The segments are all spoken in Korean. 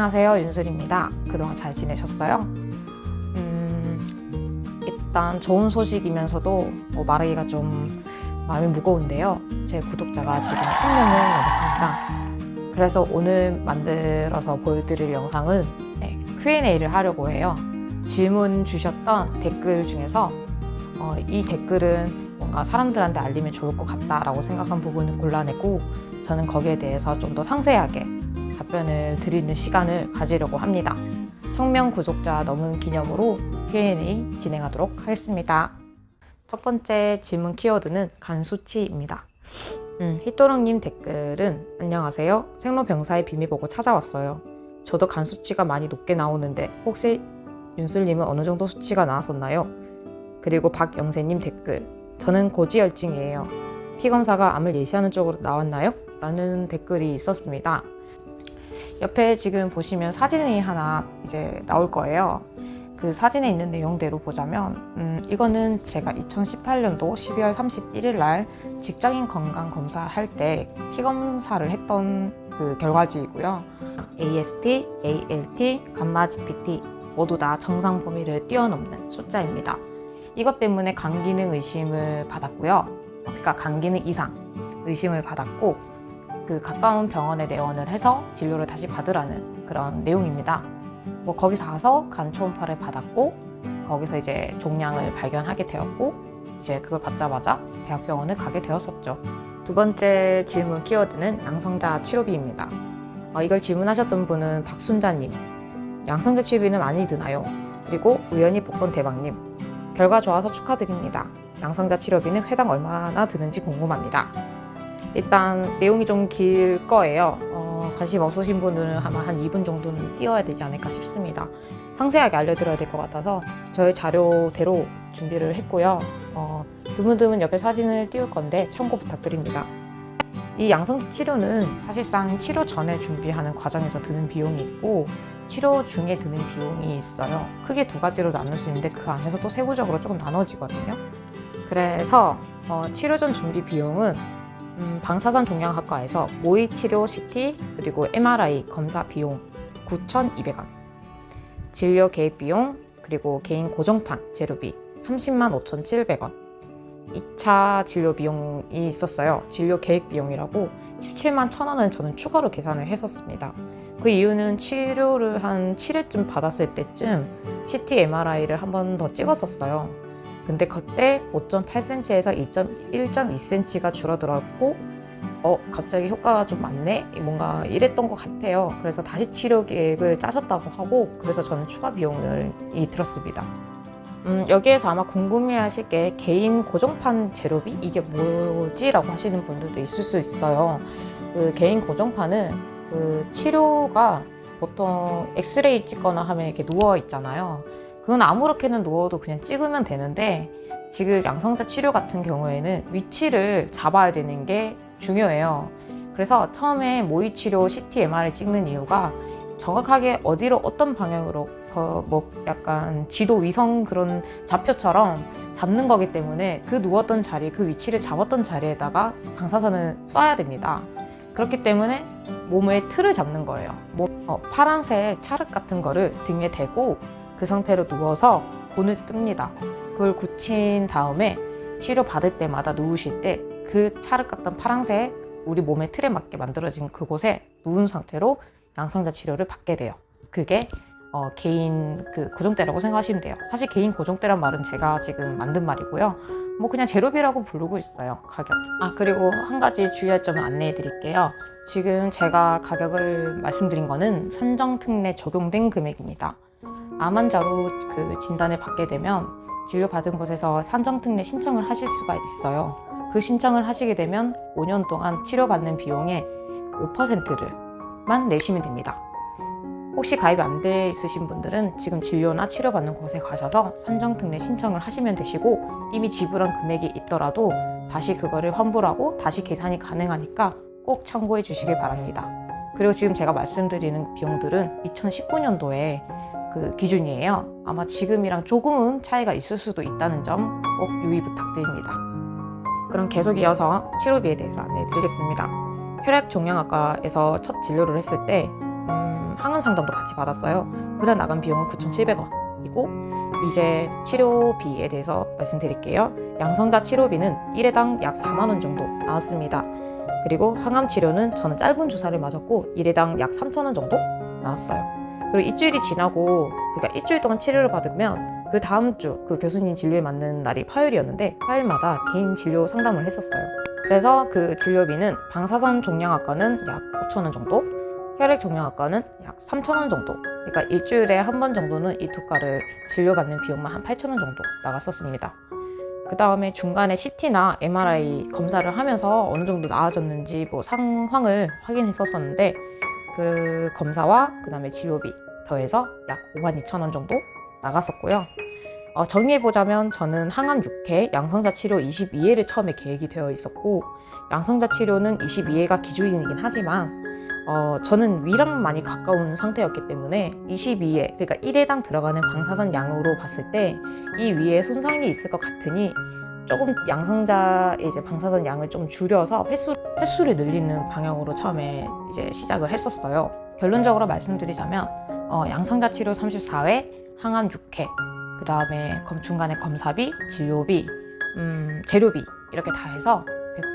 안녕하세요 윤슬입니다. 그동안 잘 지내셨어요? 음, 일단 좋은 소식이면서도 뭐 말하기가 좀 마음이 무거운데요. 제 구독자가 지금 1000명을 넘었습니다. 그래서 오늘 만들어서 보여드릴 영상은 네, Q&A를 하려고 해요. 질문 주셨던 댓글 중에서 어, 이 댓글은 뭔가 사람들한테 알리면 좋을 것 같다라고 생각한 부분을 골라내고 저는 거기에 대해서 좀 더 상세하게 답변을 드리는 시간을 가지려고 합니다. 청명 구독자 넘은 기념으로 Q&A 진행하도록 하겠습니다. 첫 번째 질문 키워드는 간 수치입니다. 음, 히토롱님 댓글은 안녕하세요. 생로병사의 비밀 보고 찾아왔어요. 저도 간 수치가 많이 높게 나오는데 혹시 윤슬님은 어느 정도 수치가 나왔었나요? 그리고 박영세님 댓글 저는 고지혈증이에요. 피 검사가 암을 예시하는 쪽으로 나왔나요? 라는 댓글이 있었습니다. 옆에 지금 보시면 사진이 하나 이제 나올 거예요. 그 사진에 있는 내용대로 보자면 음, 이거는 제가 2018년도 12월 31일 날 직장인 건강 검사 할 때 피 검사를 했던 그 결과지이고요. AST, ALT, 감마 GPT 모두 다 정상 범위를 뛰어넘는 숫자입니다. 이것 때문에 간 기능 의심을 받았고요. 그러니까 간 기능 이상 의심을 받았고 그 가까운 병원에 내원을 해서 진료를 다시 받으라는 그런 내용입니다. 뭐 거기서 가서 간 초음파를 받았고 거기서 이제 종양을 발견하게 되었고 이제 그걸 받자마자 대학병원을 가게 되었었죠. 두 번째 질문 키워드는 양성자 치료비입니다. 어, 이걸 질문하셨던 분은 박순자님. 양성자 치료비는 많이 드나요? 그리고 우연히 복권 대박님. 결과 좋아서 축하드립니다. 양성자 치료비는 회당 얼마나 드는지 궁금합니다. 일단 내용이 좀 길 거예요. 어, 관심 없으신 분들은 아마 한 2분 정도는 띄워야 되지 않을까 싶습니다. 상세하게 알려드려야 될 것 같아서 저희 자료대로 준비를 했고요. 어, 드문드문 옆에 사진을 띄울 건데 참고 부탁드립니다. 이 양성지 치료는 사실상 치료 전에 준비하는 과정에서 드는 비용이 있고 치료 중에 드는 비용이 있어요. 크게 두 가지로 나눌 수 있는데 그 안에서 또 세부적으로 조금 나눠지거든요. 그래서 어, 치료 전 준비 비용은 음, 방사선 종양학과에서 모의 치료 CT 그리고 MRI 검사 비용 9,200원, 진료 계획 비용 그리고 개인 고정판 재료비 30만 5,700원, 2차 진료 비용이 있었어요. 진료 계획 비용이라고 17만 1,000원은 저는 추가로 계산을 했었습니다. 그 이유는 치료를 한 7회쯤 받았을 때쯤 CT MRI를 한 번 더 찍었었어요. 근데 그때 5.8cm에서 1.2cm가 줄어들었고 어 갑자기 효과가 좀 많네? 뭔가 이랬던 것 같아요. 그래서 다시 치료 계획을 짜셨다고 하고 그래서 저는 추가 비용을 이 들었습니다. 음, 여기에서 아마 궁금해하실 게 개인 고정판 재료비? 이게 뭐지라고 하시는 분들도 있을 수 있어요. 그 개인 고정판은 그 치료가 보통 엑스레이 찍거나 하면 이렇게 누워 있잖아요 그건 아무렇게나 누워도 그냥 찍으면 되는데 지금 양성자 치료 같은 경우에는 위치를 잡아야 되는 게 중요해요. 그래서 처음에 모의 치료 CT, MR을 찍는 이유가 정확하게 어디로 어떤 방향으로 그 뭐 약간 지도 위성 그런 좌표처럼 잡는 거기 때문에 그 누웠던 자리, 그 위치를 잡았던 자리에다가 방사선을 쏴야 됩니다. 그렇기 때문에 몸의 틀을 잡는 거예요. 뭐, 어, 파란색 찰흙 같은 거를 등에 대고 그 상태로 누워서 본을 뜹니다. 그걸 굳힌 다음에 치료 받을 때마다 누우실 때 그 찰흙 같던 파란색 우리 몸의 틀에 맞게 만들어진 그곳에 누운 상태로 양성자 치료를 받게 돼요. 그게 어, 개인 그 고정대라고 생각하시면 돼요. 사실 개인 고정대란 말은 제가 지금 만든 말이고요. 뭐 그냥 제로비라고 부르고 있어요. 가격. 아 그리고 한 가지 주의할 점을 안내해 드릴게요. 지금 제가 가격을 말씀드린 거는 산정 특례 적용된 금액입니다. 암 환자로 그 진단을 받게 되면 진료받은 곳에서 산정특례 신청을 하실 수가 있어요. 그 신청을 하시게 되면 5년 동안 치료받는 비용의 5%를만 내시면 됩니다. 혹시 가입이 안돼 있으신 분들은 지금 진료나 치료받는 곳에 가셔서 산정특례 신청을 하시면 되시고 이미 지불한 금액이 있더라도 다시 그거를 환불하고 다시 계산이 가능하니까 꼭 참고해 주시길 바랍니다. 그리고 지금 제가 말씀드리는 비용들은 2019년도에 그 기준이에요. 아마 지금이랑 조금은 차이가 있을 수도 있다는 점 꼭 유의 부탁드립니다. 그럼 계속 이어서 치료비에 대해서 안내해 드리겠습니다. 혈액 종양학과에서 첫 진료를 했을 때 음, 항암 상담도 같이 받았어요. 그날 나간 비용은 9,700원이고 이제 치료비에 대해서 말씀드릴게요. 양성자 치료비는 1회당 약 4만 원 정도 나왔습니다. 그리고 항암 치료는 저는 짧은 주사를 맞았고 1회당 약 3천 원 정도 나왔어요. 그리고 일주일이 지나고 그러니까 일주일 동안 치료를 받으면 그 다음 주 그 교수님 진료에 맞는 날이 화요일이었는데 화요일마다 개인 진료 상담을 했었어요. 그래서 그 진료비는 방사선 종양학과는 약 5천 원 정도, 혈액 종양학과는 약 3천 원 정도. 그러니까 일주일에 한 번 정도는 이 두 과를 진료받는 비용만 한 8천 원 정도 나갔었습니다. 그 다음에 중간에 CT나 MRI 검사를 하면서 어느 정도 나아졌는지 뭐 상황을 확인했었었는데 그 검사와 그 다음에 진료비 더해서 약 5만 2천 원 정도 나갔었고요. 어, 정리해보자면 저는 항암 6회, 양성자 치료 22회를 처음에 계획이 되어 있었고 양성자 치료는 22회가 기준이긴 하지만 어, 저는 위랑 많이 가까운 상태였기 때문에 22회, 그러니까 1회당 들어가는 방사선 양으로 봤을 때 이 위에 손상이 있을 것 같으니 조금 양성자의 이제 방사선 양을 좀 줄여서 횟수, 횟수를 늘리는 방향으로 처음에 이제 시작을 했었어요. 결론적으로 말씀드리자면 어, 양성자 치료 34회, 항암 6회, 그 다음에 중간에 검사비, 진료비, 음, 재료비 이렇게 다 해서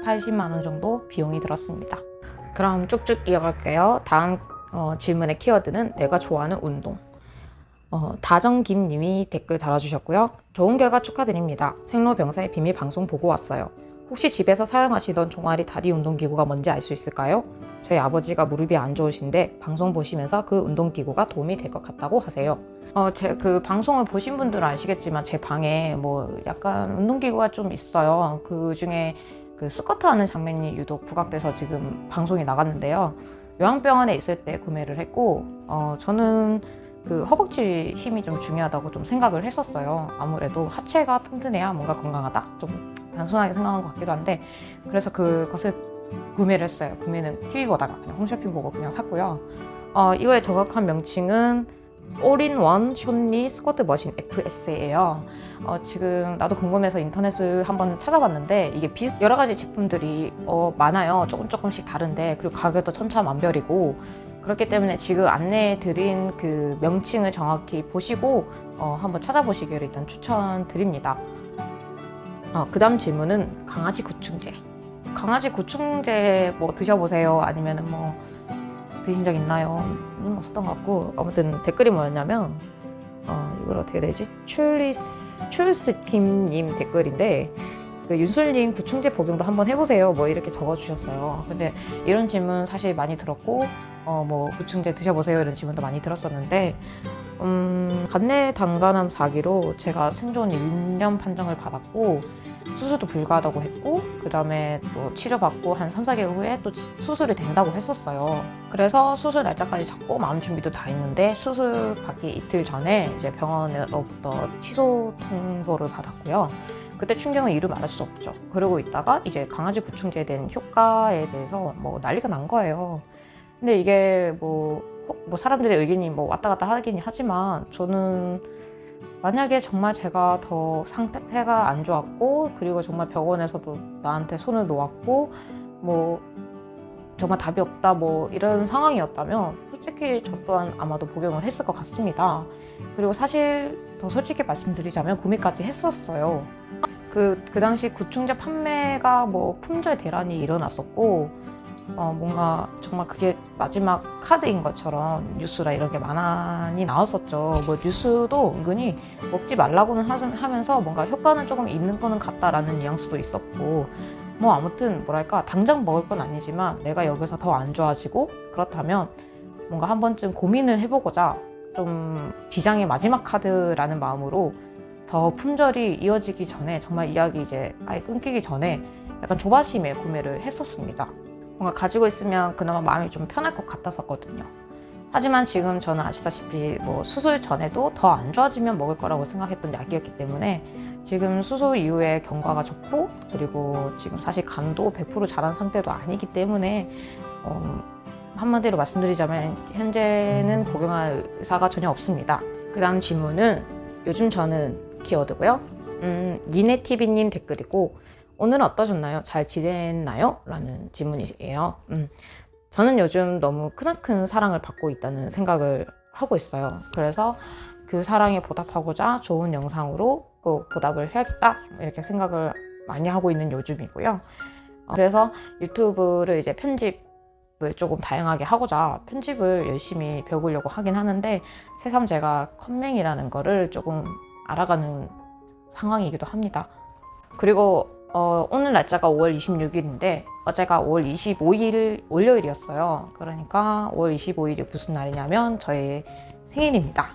180만 원 정도 비용이 들었습니다. 그럼 쭉쭉 이어갈게요. 다음 어, 질문의 키워드는 내가 좋아하는 운동. 어, 다정김님이 댓글 달아주셨고요. 좋은 결과 축하드립니다. 생로병사의 비밀 방송 보고 왔어요. 혹시 집에서 사용하시던 종아리 다리 운동기구가 뭔지 알 수 있을까요? 저희 아버지가 무릎이 안 좋으신데 방송 보시면서 그 운동기구가 도움이 될 것 같다고 하세요. 어, 제 그 방송을 보신 분들은 아시겠지만 제 방에 뭐 약간 운동기구가 좀 있어요. 그 중에 그 스쿼트 하는 장면이 유독 부각돼서 지금 방송이 나갔는데요. 요양병원에 있을 때 구매를 했고, 어, 저는 그 허벅지 힘이 좀 중요하다고 좀 생각을 했었어요. 아무래도 하체가 튼튼해야 뭔가 건강하다? 좀 단순하게 생각한 것 같기도 한데, 그래서 그것을 구매를 했어요. 구매는 TV 보다가 그냥 홈쇼핑 보고 그냥 샀고요. 어, 이거의 정확한 명칭은 올인원 쇼니 스쿼트 머신 FS예요. 어, 지금 나도 궁금해서 인터넷을 한번 찾아봤는데 이게 비, 여러 가지 제품들이 어, 많아요. 조금 조금씩 다른데 그리고 가격도 천차만별이고 그렇기 때문에 지금 안내해 드린 그 명칭을 정확히 보시고 어, 한번 찾아보시기를 일단 추천드립니다. 어, 그 다음 질문은 강아지 구충제. 강아지 구충제 뭐 드셔보세요. 아니면은 뭐 드신 적 있나요? 음, 없었던 것 같고 아무튼 댓글이 뭐였냐면 어, 이걸 어떻게 되지? 출리스 출스킴님 댓글인데 그 윤술님 구충제 복용도 한번 해보세요. 뭐 이렇게 적어주셨어요. 근데 이런 질문 사실 많이 들었고 어뭐 구충제 드셔보세요 이런 질문도 많이 들었었는데 음, 간내 단간암 4기로 제가 생존 1년 판정을 받았고 수술도 불가하다고 했고 그 다음에 또 치료받고 한 3, 4개월 후에 또 수술이 된다고 했었어요. 그래서 수술 날짜까지 잡고 마음 준비도 다 했는데 수술 받기 이틀 전에 이제 병원으로부터 취소 통보를 받았고요. 그때 충격은 이루 말할 수 없죠. 그러고 있다가 이제 강아지 구충제에 대한 효과에 대해서 뭐 난리가 난 거예요. 근데 이게 뭐, 뭐 사람들의 의견이 뭐 왔다 갔다 하긴 하지만 저는 만약에 정말 제가 더 상태가 안 좋았고 그리고 정말 병원에서도 나한테 손을 놓았고 뭐 정말 답이 없다 뭐 이런 상황이었다면 솔직히 저 또한 아마도 복용을 했을 것 같습니다. 그리고 사실 더 솔직히 말씀드리자면 구매까지 했었어요. 그, 그 당시 구충제 판매가 뭐 품절 대란이 일어났었고 어, 뭔가 정말 그게 마지막 카드인 것처럼 뉴스라 이런 게 많이 나왔었죠. 뭐 뉴스도 은근히 먹지 말라고는 하면서 뭔가 효과는 조금 있는 거는 같다라는 뉘앙스도 있었고 뭐 아무튼 뭐랄까 당장 먹을 건 아니지만 내가 여기서 더 안 좋아지고 그렇다면 뭔가 한 번쯤 고민을 해보고자 좀 비장의 마지막 카드라는 마음으로 더 품절이 이어지기 전에 정말 이야기 이제 아예 끊기기 전에 약간 조바심에 구매를 했었습니다. 뭔가 가지고 있으면 그나마 마음이 좀 편할 것 같았었거든요. 하지만 지금 저는 아시다시피 뭐 수술 전에도 더 안 좋아지면 먹을 거라고 생각했던 약이었기 때문에 지금 수술 이후에 경과가 좋고 그리고 지금 사실 간도 100% 자란 상태도 아니기 때문에 어, 한마디로 말씀드리자면 현재는 복용할 의사가 전혀 없습니다. 그 다음 질문은 요즘 저는 키워드고요. 음, 니네TV님 댓글이고 오늘은 어떠셨나요? 잘 지냈나요? 라는 질문이에요. 음, 저는 요즘 너무 크나큰 사랑을 받고 있다는 생각을 하고 있어요. 그래서 그 사랑에 보답하고자 좋은 영상으로 꼭 보답을 해야겠다 이렇게 생각을 많이 하고 있는 요즘이고요. 어, 그래서 유튜브를 이제 편집을 조금 다양하게 하고자 편집을 열심히 배우려고 하긴 하는데 새삼 제가 컴맹이라는 거를 조금 알아가는 상황이기도 합니다. 그리고 어, 오늘 날짜가 5월 26일인데 어제가 5월 25일 월요일이었어요. 그러니까 5월 25일이 무슨 날이냐면 저의 생일입니다.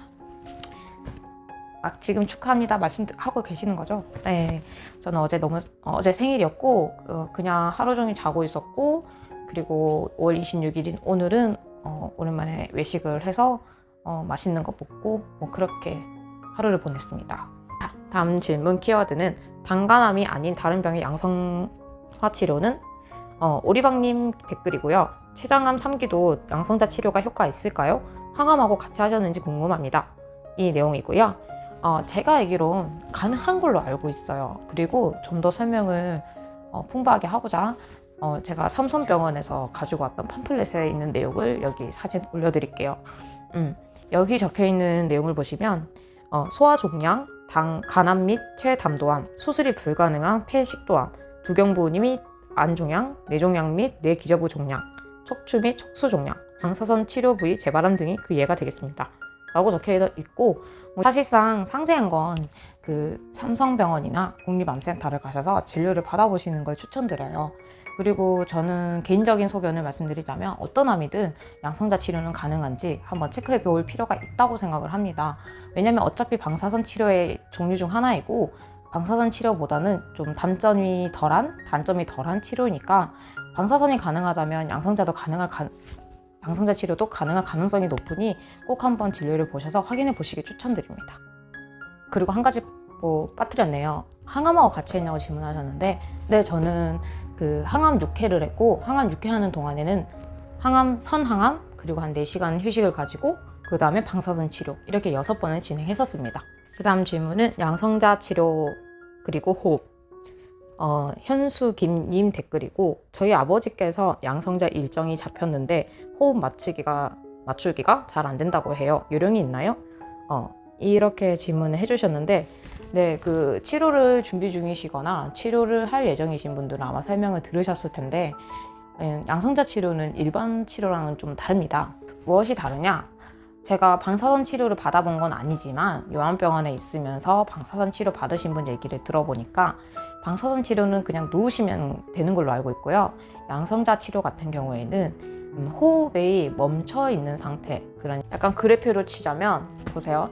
아, 지금 축하합니다 말씀하고 계시는 거죠? 네, 저는 어제 너무 어, 어제 생일이었고 어, 그냥 하루 종일 자고 있었고 그리고 5월 26일인 오늘은 어, 오랜만에 외식을 해서 어, 맛있는 거 먹고 뭐 그렇게 하루를 보냈습니다. 자, 다음 질문 키워드는 단간암이 아닌 다른 병의 양성화 치료는 어, 오리방님 댓글이고요. 췌장암 3기도 양성자 치료가 효과 있을까요? 항암하고 같이 하셨는지 궁금합니다. 이 내용이고요. 어, 제가 알기론 가능한 걸로 알고 있어요. 그리고 좀 더 설명을 어, 풍부하게 하고자 어, 제가 삼성병원에서 가지고 왔던 팜플렛에 있는 내용을 여기 사진 올려드릴게요. 음, 여기 적혀 있는 내용을 보시면 어, 소화 종양, 당, 간암 및 체담도암, 수술이 불가능한 폐식도암, 두경부니 및 안종양, 뇌종양 및 뇌기저부 종양, 척추 및 척수 종양, 방사선 치료 부위 재발암 등이 그 예가 되겠습니다. 라고 적혀 있고 뭐 사실상 상세한 건 그 삼성병원이나 국립암센터를 가셔서 진료를 받아보시는 걸 추천드려요. 그리고 저는 개인적인 소견을 말씀드리자면 어떤 암이든 양성자 치료는 가능한지 한번 체크해 볼 필요가 있다고 생각을 합니다. 왜냐면 어차피 방사선 치료의 종류 중 하나이고 방사선 치료보다는 좀 단점이 덜한 단점이 덜한 치료니까 방사선이 가능하다면 양성자도 가능할 가, 양성자 치료도 가능할 가능성이 높으니 꼭 한번 진료를 보셔서 확인해 보시길 추천드립니다. 그리고 한 가지 뭐 빠뜨렸네요. 항암하고 같이 했냐고 질문하셨는데, 네 저는 그 항암 6회를 했고 항암 6회 하는 동안에는 항암 선항암 그리고 한 4시간 휴식을 가지고 그 다음에 방사선 치료 이렇게 여섯 번을 진행했었습니다. 그 다음 질문은 양성자 치료 그리고 호흡 어, 현수 김님 댓글이고 저희 아버지께서 양성자 일정이 잡혔는데 호흡 맞추기가 맞추기가 잘 안 된다고 해요. 요령이 있나요? 어, 이렇게 질문을 해주셨는데 네, 그 치료를 준비 중이시거나 치료를 할 예정이신 분들은 아마 설명을 들으셨을 텐데 음, 양성자 치료는 일반 치료랑은 좀 다릅니다. 무엇이 다르냐? 제가 방사선 치료를 받아본 건 아니지만 요한병원에 있으면서 방사선 치료 받으신 분 얘기를 들어보니까 방사선 치료는 그냥 누우시면 되는 걸로 알고 있고요. 양성자 치료 같은 경우에는 음, 호흡이 멈춰 있는 상태, 그런 약간 그래프로 치자면 보세요.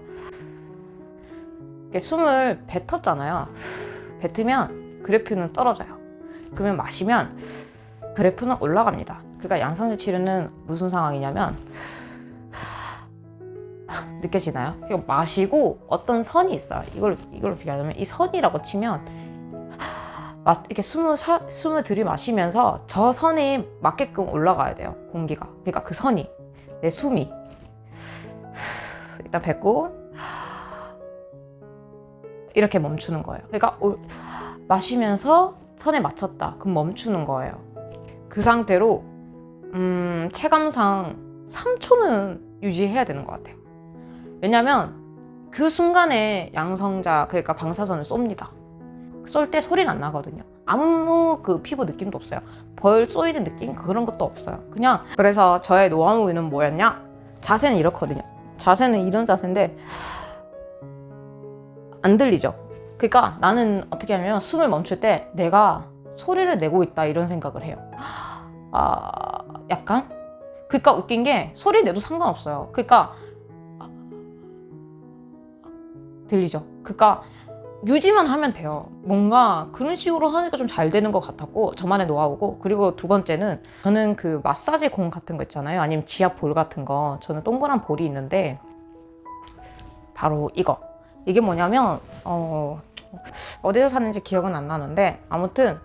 숨을 뱉었잖아요. 뱉으면 그래프는 떨어져요. 그러면 마시면 그래프는 올라갑니다. 그러니까 양성자 치료는 무슨 상황이냐면 느껴지나요? 이거 마시고 어떤 선이 있어요. 이걸 이걸로 비교하자면 이 선이라고 치면 막 이렇게 숨을 사, 숨을 들이마시면서 저 선에 맞게끔 올라가야 돼요. 공기가. 그러니까 그 선이 내 숨이 일단 뱉고 이렇게 멈추는 거예요. 그러니까 올- 마시면서 선에 맞췄다. 그럼 멈추는 거예요. 그 상태로 음, 체감상 3초는 유지해야 되는 것 같아요. 왜냐면 그 순간에 양성자 그러니까 방사선을 쏩니다. 쏠 때 소리는 안 나거든요. 아무 그 피부 느낌도 없어요. 벌 쏘이는 느낌 그런 것도 없어요. 그냥 그래서 저의 노하우는 뭐였냐? 자세는 이렇거든요. 자세는 이런 자세인데 안 들리죠. 그러니까 나는 어떻게 하냐면 숨을 멈출 때 내가 소리를 내고 있다 이런 생각을 해요. 아 약간 그러니까 웃긴 게 소리 내도 상관없어요. 그러니까 들리죠. 그러니까 유지만 하면 돼요. 뭔가 그런 식으로 하니까 좀 잘 되는 것 같았고 저만의 노하우고 그리고 두 번째는 저는 그 마사지 공 같은 거 있잖아요. 아니면 지압 볼 같은 거 저는 동그란 볼이 있는데 바로 이거 이게 뭐냐면 어 어디서 샀는지 기억은 안 나는데 아무튼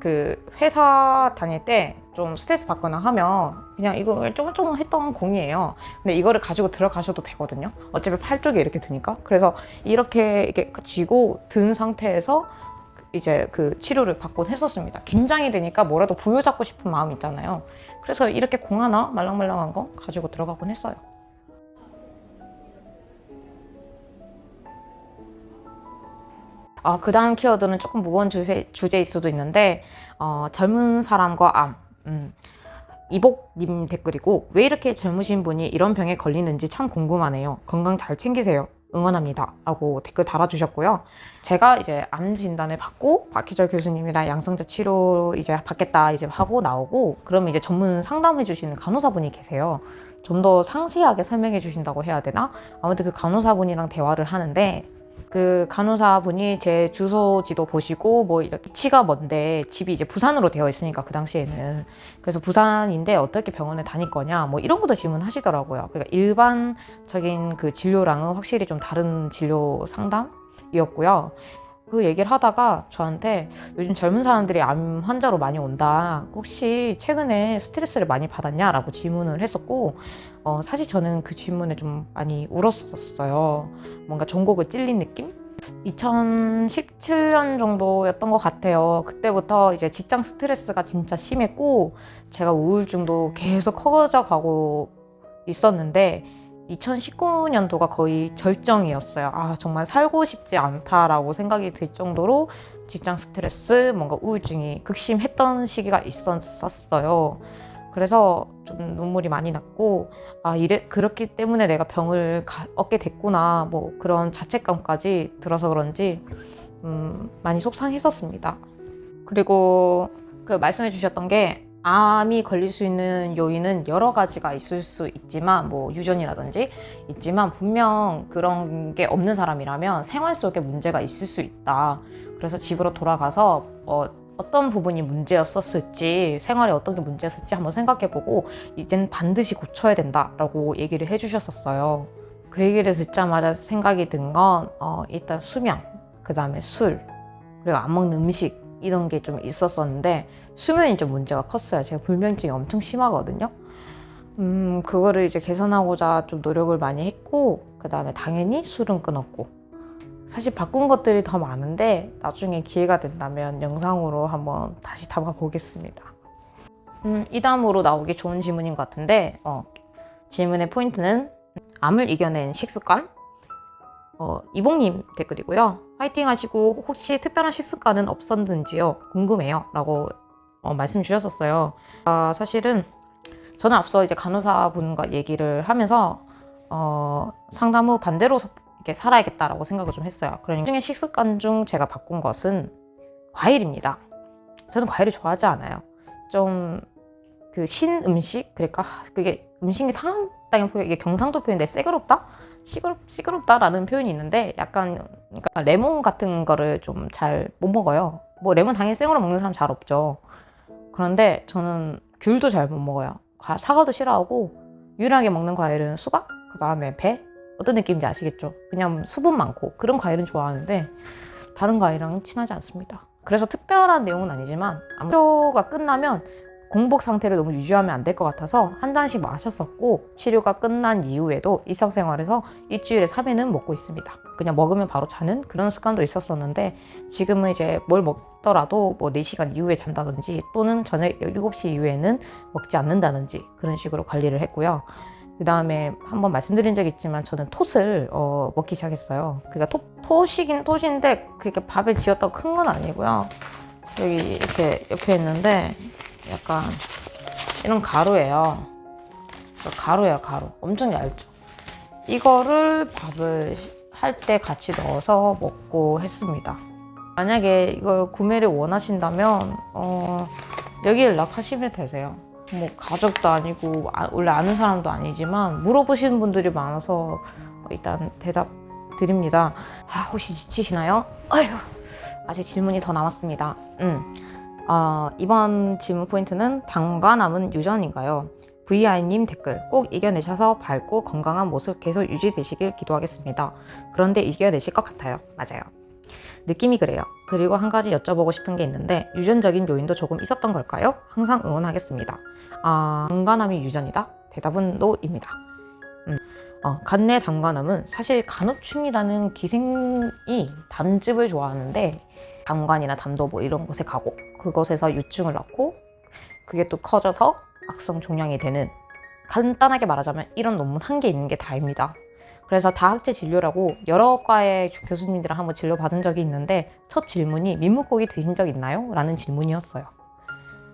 그 회사 다닐 때 좀 스트레스 받거나 하면 그냥 이거 조금조금 했던 공이에요. 근데 이거를 가지고 들어가셔도 되거든요. 어차피 팔 쪽에 이렇게 드니까. 그래서 이렇게 이렇게 쥐고 든 상태에서 이제 그 치료를 받곤 했었습니다. 긴장이 되니까 뭐라도 부여잡고 싶은 마음 있잖아요. 그래서 이렇게 공 하나 말랑말랑한 거 가지고 들어가곤 했어요. 아, 그 다음 키워드는 조금 무거운 주제, 주제일 수도 있는데, 어, 젊은 사람과 암. 음. 이복님 댓글이고, 왜 이렇게 젊으신 분이 이런 병에 걸리는지 참 궁금하네요. 건강 잘 챙기세요. 응원합니다. 라고 댓글 달아주셨고요. 제가 이제 암 진단을 받고, 박희절 교수님이랑 양성자 치료 이제 받겠다 이제 하고 나오고, 그러면 이제 전문 상담해 주시는 간호사분이 계세요. 좀 더 상세하게 설명해 주신다고 해야 되나? 아무튼 그 간호사분이랑 대화를 하는데, 그 간호사분이 제 주소지도 보시고 뭐 이렇게 치가 먼데 집이 이제 부산으로 되어 있으니까 그 당시에는 그래서 부산인데 어떻게 병원에 다닐 거냐 뭐 이런 것도 질문하시더라고요. 그러니까 일반적인 그 진료랑은 확실히 좀 다른 진료 상담이었고요. 그 얘기를 하다가 저한테 요즘 젊은 사람들이 암 환자로 많이 온다. 혹시 최근에 스트레스를 많이 받았냐 라고 질문을 했었고 어, 사실 저는 그 질문에 좀 많이 울었었어요. 뭔가 전곡을 찔린 느낌? 2017년 정도였던 것 같아요. 그때부터 이제 직장 스트레스가 진짜 심했고, 제가 우울증도 계속 커져 가고 있었는데, 2019년도가 거의 절정이었어요. 아, 정말 살고 싶지 않다라고 생각이 들 정도로 직장 스트레스, 뭔가 우울증이 극심했던 시기가 있었어요. 그래서 좀 눈물이 많이 났고 아 이래 그렇기 때문에 내가 병을 가, 얻게 됐구나 뭐 그런 자책감까지 들어서 그런지 음, 많이 속상했었습니다. 그리고 그 말씀해 주셨던 게 암이 걸릴 수 있는 요인은 여러 가지가 있을 수 있지만 뭐 유전이라든지 있지만 분명 그런 게 없는 사람이라면 생활 속에 문제가 있을 수 있다. 그래서 집으로 돌아가서 어, 어떤 부분이 문제였었을지 생활에 어떤 게 문제였을지 한번 생각해보고 이젠 반드시 고쳐야 된다라고 얘기를 해주셨었어요. 그 얘기를 듣자마자 생각이 든건 어, 일단 수면, 그 다음에 술, 그리고 안 먹는 음식 이런 게 좀 있었었는데 수면이 좀 문제가 컸어요. 제가 불면증이 엄청 심하거든요. 음, 그거를 이제 개선하고자 좀 노력을 많이 했고 그 다음에 당연히 술은 끊었고 사실 바꾼 것들이 더 많은데 나중에 기회가 된다면 영상으로 한번 다시 담아 보겠습니다. 음, 이 다음으로 나오기 좋은 질문인 것 같은데 어, 질문의 포인트는 암을 이겨낸 식습관 어, 이봉님 댓글이고요. 화이팅 하시고 혹시 특별한 식습관은 없었는지요? 궁금해요. 라고 어, 말씀 주셨었어요. 아, 사실은 저는 앞서 이제 간호사분과 얘기를 하면서 어, 상담 후 반대로 이렇게 살아야겠다라고 생각을 좀 했어요. 그러니까 중에 식습관 중 제가 바꾼 것은 과일입니다. 저는 과일을 좋아하지 않아요. 좀 그 신 음식 그러니까 그게 음식이 표현 이게 경상도 표현인데 새그럽다 시끄럽 시끄럽다라는 표현이 있는데 약간 그러니까 레몬 같은 거를 좀 잘 못 먹어요. 뭐 레몬 당연히 생으로 먹는 사람 잘 없죠. 그런데 저는 귤도 잘 못 먹어요. 과- 사과도 싫어하고 유일하게 먹는 과일은 수박, 그 다음에 배. 어떤 느낌인지 아시겠죠? 그냥 수분 많고 그런 과일은 좋아하는데 다른 과일이랑은 친하지 않습니다. 그래서 특별한 내용은 아니지만 치료가 끝나면 공복 상태를 너무 유지하면 안 될 것 같아서 한 잔씩 마셨었고 치료가 끝난 이후에도 일상생활에서 일주일에 3회는 먹고 있습니다. 그냥 먹으면 바로 자는 그런 습관도 있었었는데 지금은 이제 뭘 먹더라도 뭐 4시간 이후에 잔다든지 또는 저녁 7시 이후에는 먹지 않는다든지 그런 식으로 관리를 했고요. 그 다음에 한번 말씀드린 적 있지만 저는 톳을 어, 먹기 시작했어요. 그러니까 토, 톳이긴 톳인데 그렇게 밥에 지었다고 큰 건 아니고요. 여기 이렇게 옆에 있는데 약간 이런 가루예요. 이거 가루예요, 가루. 엄청 얇죠. 이거를 밥을 할 때 같이 넣어서 먹고 했습니다. 만약에 이거 구매를 원하신다면 어, 여기 연락하시면 되세요. 뭐 가족도 아니고 아- 원래 아는 사람도 아니지만 물어보시는 분들이 많아서 일단 대답 드립니다. 아, 혹시 지치시나요? 아휴, 아직 질문이 더 남았습니다. 음. 어, 이번 질문 포인트는 당과 남은 유전인가요? VI님 댓글 꼭 이겨내셔서 밝고 건강한 모습 계속 유지되시길 기도하겠습니다. 그런데 이겨내실 것 같아요. 맞아요. 느낌이 그래요. 그리고 한 가지 여쭤보고 싶은 게 있는데 유전적인 요인도 조금 있었던 걸까요? 항상 응원하겠습니다. 아, 단간암이 유전이다? 대답은 노입니다. 음. 어, 간내 단간암은 사실 간호충이라는 기생이 담즙을 좋아하는데 담관이나 담도 뭐 이런 곳에 가고 그곳에서 유충을 낳고 그게 또 커져서 악성 종양이 되는 간단하게 말하자면 이런 논문 한 개 있는 게 다입니다. 그래서 다학제 진료라고 여러 과의 교수님들이랑 한번 진료 받은 적이 있는데 첫 질문이 민물고기 드신 적 있나요? 라는 질문이었어요.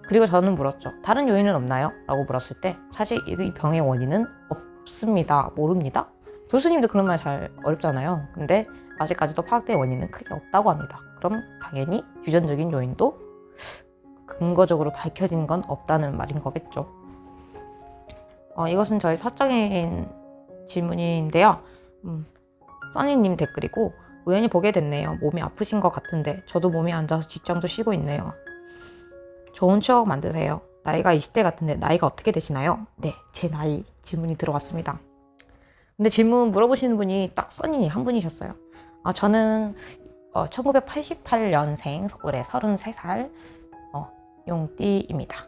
그리고 저는 물었죠. 다른 요인은 없나요? 라고 물었을 때 사실 이 병의 원인은 없습니다. 모릅니다. 교수님도 그런 말 잘 어렵잖아요. 근데 아직까지도 파악된 원인은 크게 없다고 합니다. 그럼 당연히 유전적인 요인도 근거적으로 밝혀진 건 없다는 말인 거겠죠. 어, 이것은 저의 사적인 질문인데요. 음, 써니님 댓글이고 우연히 보게 됐네요. 몸이 아프신 것 같은데 저도 몸이 안 좋아서 직장도 쉬고 있네요. 좋은 추억 만드세요. 나이가 20대 같은데 나이가 어떻게 되시나요? 네, 제 나이 질문이 들어왔습니다. 근데 질문 물어보시는 분이 딱 써니님 한 분이셨어요. 아, 저는 어, 1988년생 올해 33살 어, 용띠입니다.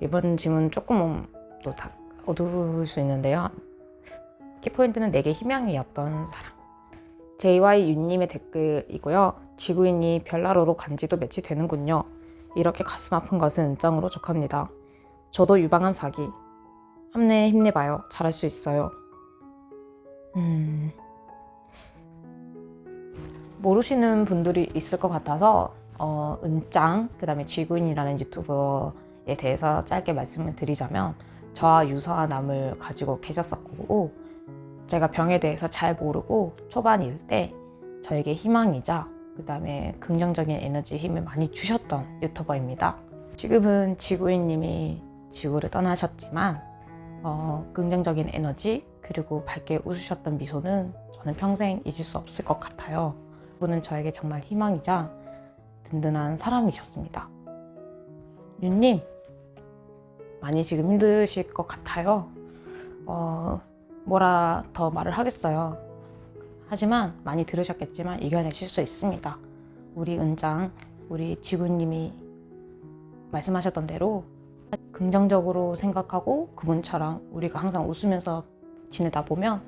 이번 질문 조금 또 다 어두울 수 있는데요. 키포인트는 내게 희망이었던 사람. JY윤님의 댓글이고요. 지구인이 별나라로 간 지도 며칠 되는군요. 이렇게 가슴 아픈 것은 은장으로 족합니다. 저도 유방암 사기. 함내 힘내봐요. 잘할 수 있어요. 음... 모르시는 분들이 있을 것 같아서 어, 은짱 그 다음에 지구인이라는 유튜버에 대해서 짧게 말씀을 드리자면 저와 유사한 암을 가지고 계셨었고 제가 병에 대해서 잘 모르고 초반일 때 저에게 희망이자 그 다음에 긍정적인 에너지 힘을 많이 주셨던 유튜버입니다. 지금은 지구인님이 지구를 떠나셨지만 어, 긍정적인 에너지 그리고 밝게 웃으셨던 미소는 저는 평생 잊을 수 없을 것 같아요. 그분은 저에게 정말 희망이자 든든한 사람이셨습니다. 윤님, 많이 지금 힘드실 것 같아요. 어, 뭐라 더 말을 하겠어요. 하지만 많이 들으셨겠지만 이겨내실 수 있습니다. 우리 은장, 우리 지구님이 말씀하셨던 대로 긍정적으로 생각하고 그분처럼 우리가 항상 웃으면서 지내다 보면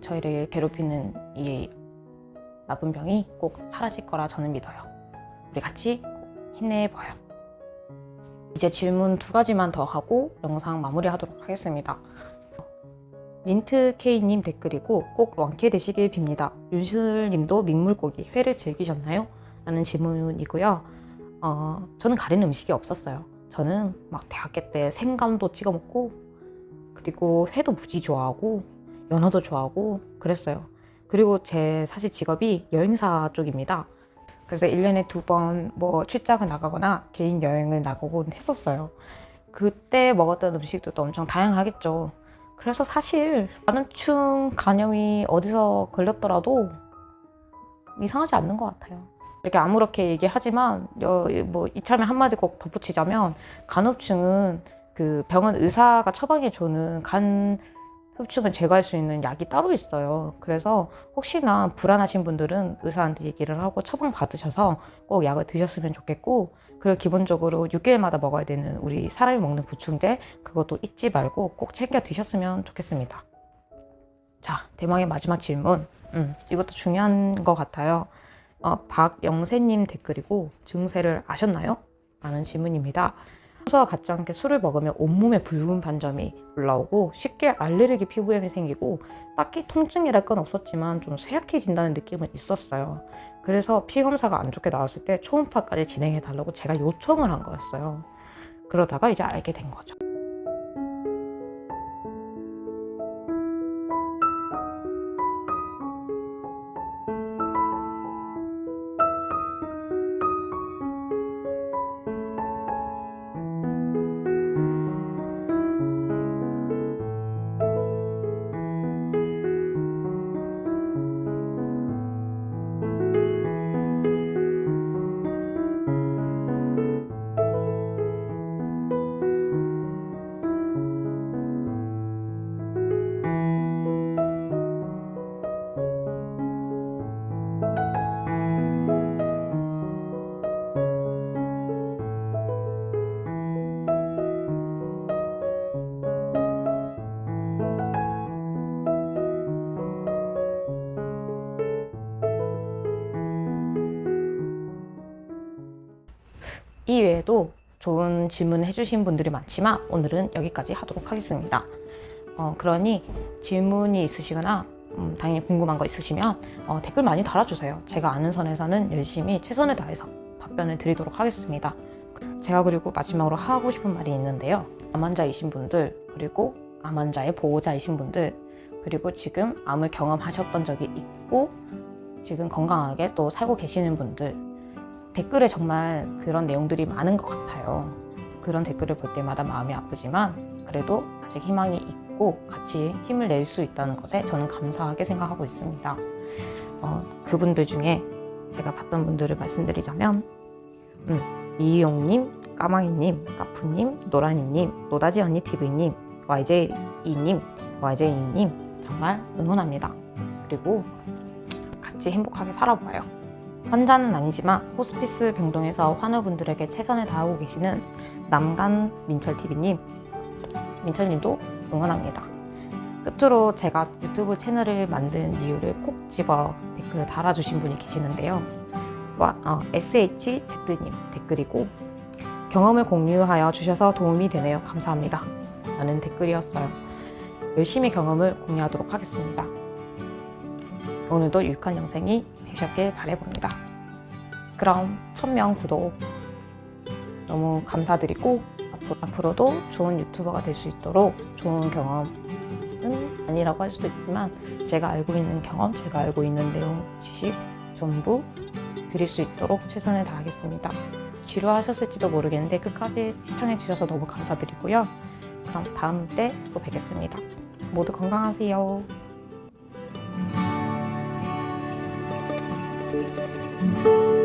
저희를 괴롭히는 이 나쁜 병이 꼭 사라질 거라 저는 믿어요. 우리 같이 힘내봐요. 이제 질문 두 가지만 더 하고 영상 마무리하도록 하겠습니다. 민트케이님 댓글이고 꼭 왕쾌 되시길 빕니다. 윤슬님도 민물고기 회를 즐기셨나요? 라는 질문이고요. 어, 저는 가리는 음식이 없었어요. 저는 막 대학교 때 생감도 찍어 먹고 그리고 회도 무지 좋아하고 연어도 좋아하고 그랬어요. 그리고 제 사실 직업이 여행사 쪽입니다. 그래서 1년에 두 번 뭐 출장을 나가거나 개인 여행을 나가곤 했었어요. 그때 먹었던 음식들도 엄청 다양하겠죠. 그래서 사실 간음충 간염이 어디서 걸렸더라도 이상하지 않는 것 같아요. 이렇게 아무렇게 얘기하지만 뭐 이참에 한마디 꼭 덧붙이자면 간흡충은 그 병원 의사가 처방해 주는 간 흡축은 제거할 수 있는 약이 따로 있어요. 그래서 혹시나 불안하신 분들은 의사한테 얘기를 하고 처방 받으셔서 꼭 약을 드셨으면 좋겠고 그리고 기본적으로 6개월마다 먹어야 되는 우리 사람이 먹는 보충제 그것도 잊지 말고 꼭 챙겨 드셨으면 좋겠습니다. 자, 대망의 마지막 질문. 음, 이것도 중요한 것 같아요. 어, 박영세님 댓글이고 증세를 아셨나요? 라는 질문입니다. 평소와 같지 않게 술을 먹으면 온몸에 붉은 반점이 올라오고 쉽게 알레르기 피부염이 생기고 딱히 통증이랄 건 없었지만 좀 쇠약해진다는 느낌은 있었어요. 그래서 피 검사가 안 좋게 나왔을 때 초음파까지 진행해 달라고 제가 요청을 한 거였어요. 그러다가 이제 알게 된 거죠. 좋은 질문 해주신 분들이 많지만 오늘은 여기까지 하도록 하겠습니다. 어, 그러니 질문이 있으시거나 음, 당연히 궁금한 거 있으시면 어, 댓글 많이 달아주세요. 제가 아는 선에서는 열심히 최선을 다해서 답변을 드리도록 하겠습니다. 제가 그리고 마지막으로 하고 싶은 말이 있는데요. 암환자이신 분들 그리고 암환자의 보호자이신 분들 그리고 지금 암을 경험하셨던 적이 있고 지금 건강하게 또 살고 계시는 분들 댓글에 정말 그런 내용들이 많은 것 같아요. 그런 댓글을 볼 때마다 마음이 아프지만 그래도 아직 희망이 있고 같이 힘을 낼 수 있다는 것에 저는 감사하게 생각하고 있습니다. 어, 그분들 중에 제가 봤던 분들을 말씀드리자면 음, 이용님, 까망이님, 까푸님, 노란이님, 노다지 언니 TV님, YJ이님, YJ님 정말 응원합니다. 그리고 같이 행복하게 살아봐요. 환자는 아니지만 호스피스 병동에서 환우분들에게 최선을 다하고 계시는 남간 민철 TV님, 민철님도 응원합니다. 끝으로 제가 유튜브 채널을 만든 이유를 콕 집어 댓글을 달아주신 분이 계시는데요. 와, 어, SHZ님 댓글이고 경험을 공유하여 주셔서 도움이 되네요. 감사합니다. 라는 댓글이었어요. 열심히 경험을 공유하도록 하겠습니다. 오늘도 유익한 영상이 되셨길 바라봅니다. 그럼 1000명 구독 너무 감사드리고 앞으로, 앞으로도 좋은 유튜버가 될 수 있도록 좋은 경험은 아니라고 할 수도 있지만 제가 알고 있는 경험, 제가 알고 있는 내용, 지식 전부 드릴 수 있도록 최선을 다하겠습니다. 지루하셨을지도 모르겠는데 끝까지 시청해 주셔서 너무 감사드리고요. 그럼 다음 때 또 뵙겠습니다. 모두 건강하세요. Música